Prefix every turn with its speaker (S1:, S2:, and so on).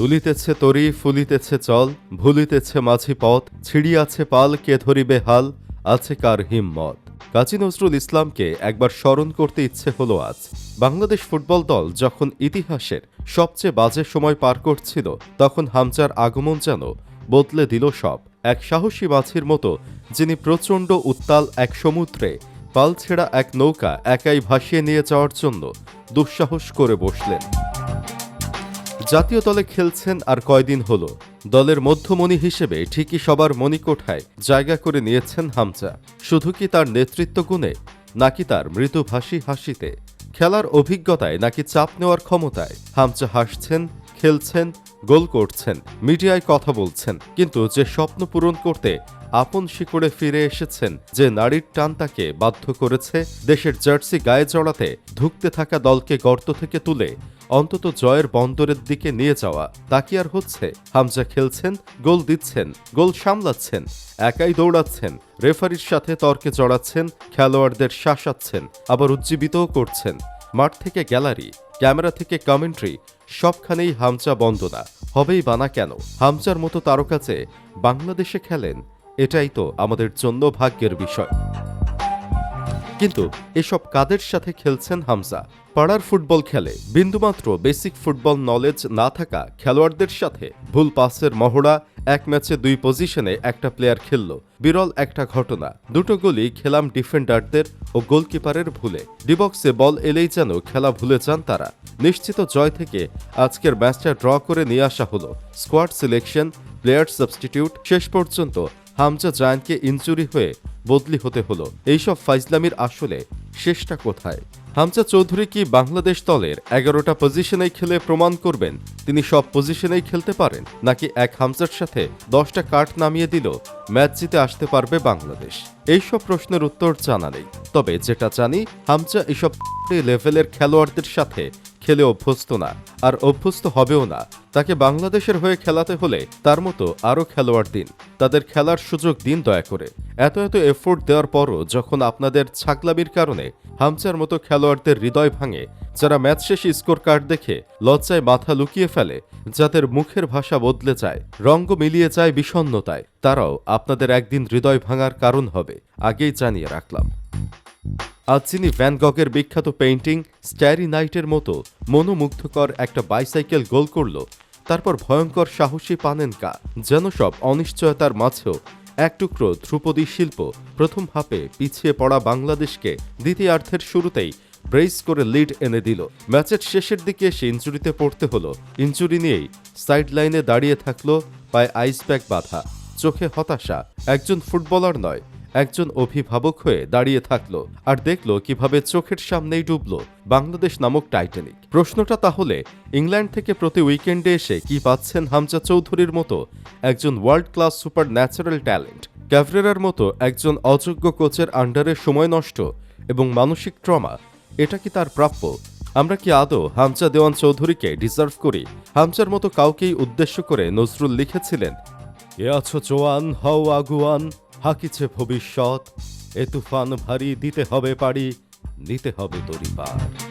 S1: দুলিতেছে তরি, ফুলিতেছে চল, ভুলিতেছে মাঝি পথ, ছিড়িয়াছে পাল, কে ধরিবে হাল, আছে কার হিম্মত? কাজী নজরুল ইসলামকে একবার স্মরণ করতে ইচ্ছে হলো আজ। বাংলাদেশ ফুটবল দল যখন ইতিহাসের সবচেয়ে বাজে সময় পার করছিল, তখন হামজার আগমন যেন বদলে দিল সব। এক সাহসী মাছির মতো, যিনি প্রচণ্ড উত্তাল এক সমুদ্রে, পাল ছেঁড়া এক নৌকা একাই ভাসিয়ে নিয়ে যাওয়ার জন্য দুঃসাহস করে বসলেন। জাতীয় দলে খেলছেন আর কয়দিন হলো। দলের মধ্যমণি হিসেবে ঠিকই সবার মণিকোঠায় জায়গা করে নিয়েছেন হামজা। শুধু কি তার নেতৃত্ব গুণে, নাকি তার মৃদুভাষী হাসিতে? খেলার অভিজ্ঞতায় নাকি চাপ নেওয়ার ক্ষমতায় হামচা হাসছেন, খেলছেন গোল করছেন, মিডিয়ায় কথা বলছেন। কিন্তু যে স্বপ্ন পূরণ করতে আপন শিকড়ে ফিরে এসেছেন, যে নারীর টান তাকে বাধ্য করেছে, দেশের জার্সি গায়ে জড়াতে ধুঁকতে থাকা দলকে গর্ত থেকে তুলে অন্তত জয়ের বন্দরের দিকে নিয়ে যাওয়া, তা কি আর হচ্ছে? হামজা খেলছেন, গোল দিচ্ছেন, গোল সামলাচ্ছেন, একাই দৌড়াচ্ছেন, রেফারির সাথে তর্কে জড়াচ্ছেন খেলোয়াড়দের শাসাচ্ছেন, আবার উজ্জীবিতও করছেন। মাঠ থেকে গ্যালারি, ক্যামেরা থেকে কমেন্ট্রি, সবখানেই হামচা বন্দনা। হবেই বানা কেন? হামচার মতো তারকা চেয়ে বাংলাদেশে খেলেন, এটাই তো আমাদের জন্য ভাগ্যের বিষয়। কিন্তু এসব কাদের সাথে খেলছেন হামজা? পাড়ার ফুটবল খেলে, বিন্দুমাত্র বেসিক ফুটবল নলেজ না থাকা খেলোয়াড়দের সাথে ভুল পাসের মহড়া, এক ম্যাচে দুই পজিশনে একটা প্লেয়ার খেলল, বিরল একটা ঘটনা। দুটো গোলই খেলাম ডিফেন্ডারদের ও গোলকিপারের ভুলে। ডিবক্সে বল এলেই যেন খেলা ভুলে যান তারা। নিশ্চিত জয় থেকে আজকের ম্যাচটা ড্র করে নিয়ে আসা হলো। স্কোয়াড সিলেকশন প্লেয়ার সাবস্টিটিউট শেষ পর্যন্ত হামজা জায়ানকে ইনজুরি হয়ে বদলি হতে হলো। এইসব ফাইজলামির আসলে শেষটা কোথায়? হামজা চৌধুরী কি বাংলাদেশ দলের এগারোটা পজিশনেই খেলে প্রমাণ করবেন? তিনি সব পজিশনেই খেলতে পারেন? নাকি এক হামজার সাথে দশটা কাঠ নামিয়ে দিল, ম্যাচ জিতে আসতে পারবে বাংলাদেশ? এইসব প্রশ্নের উত্তর জানা নেই। তবে যেটা জানি, হামজা এসব লেভেলের খেলোয়াড়দের সাথে খেলে অভ্যস্ত না, আর অভ্যস্ত হবেও না। তাকে বাংলাদেশের হয়ে খেলাতে হলে তার মতো আরও খেলোয়াড় দিন। তাদের খেলার সুযোগ দিন দয়া করে। এত এত এফোর্ট দেওয়ার পরও যখন আপনাদের ছাকলামির কারণে হামচার মতো খেলোয়াড়দের হৃদয় ভাঙে, যারা ম্যাচ শেষে স্কোর কার্ড দেখে লজ্জায় মাথা লুকিয়ে ফেলে, যাদের মুখের ভাষা বদলে যায়, রঙ্গ মিলিয়ে যায় বিষণ্নতায় তারাও আপনাদের একদিন হৃদয় ভাঙার কারণ হবে, আগেই জানিয়ে রাখলাম। আজ যিনি ভ্যান গগের বিখ্যাত পেইন্টিং স্ট্যারি নাইটের মতো মনোমুগ্ধকর একটা বাইসাইকেল গোল করল, তারপর ভয়ঙ্কর সাহসী পানেনকা যেন সব অনিশ্চয়তার মাঝেও এক টুকরো ধ্রুপদী শিল্প প্রথম হাফে পিছিয়ে পড়া বাংলাদেশকে দ্বিতীয়ার্ধের শুরুতেই ব্রেস করে লিড এনে দিল। ম্যাচের শেষের দিকে এসে ইঞ্জুরিতে পড়তে হলো। ইঞ্জুরি নিয়েই সাইড লাইনে দাঁড়িয়ে থাকল পায়ে আইস ব্যাগ বাঁধা, চোখে হতাশা, একজন ফুটবলার নয় একজন অভিভাবক হয়ে দাঁড়িয়ে থাকল আর দেখল কীভাবে চোখের সামনেই ডুবল বাংলাদেশ নামক টাইটানিক। প্রশ্নটা তাহলে, ইংল্যান্ড থেকে প্রতি উইকেন্ডে এসে কি পাচ্ছেন হামজা চৌধুরীর মতো একজন world class super natural talent ক্যাভরেরার মতো একজন অযোগ্য কোচের আন্ডারে সময় নষ্ট এবং মানসিক ট্রমা, এটা কি তার প্রাপ্য? আমরা কি আদৌ হামজা দেওয়ান চৌধুরীকে ডিজার্ভ করি? হামজার মতো কাউকেই উদ্দেশ্য করে নজরুল লিখেছিলেন, এ আছো চোয়ান হও আগুয়ান হাকিছে ভবিষ্যৎ। এ তুফান ভারী দিতে হবে পারি নিতে হবে তরি পার।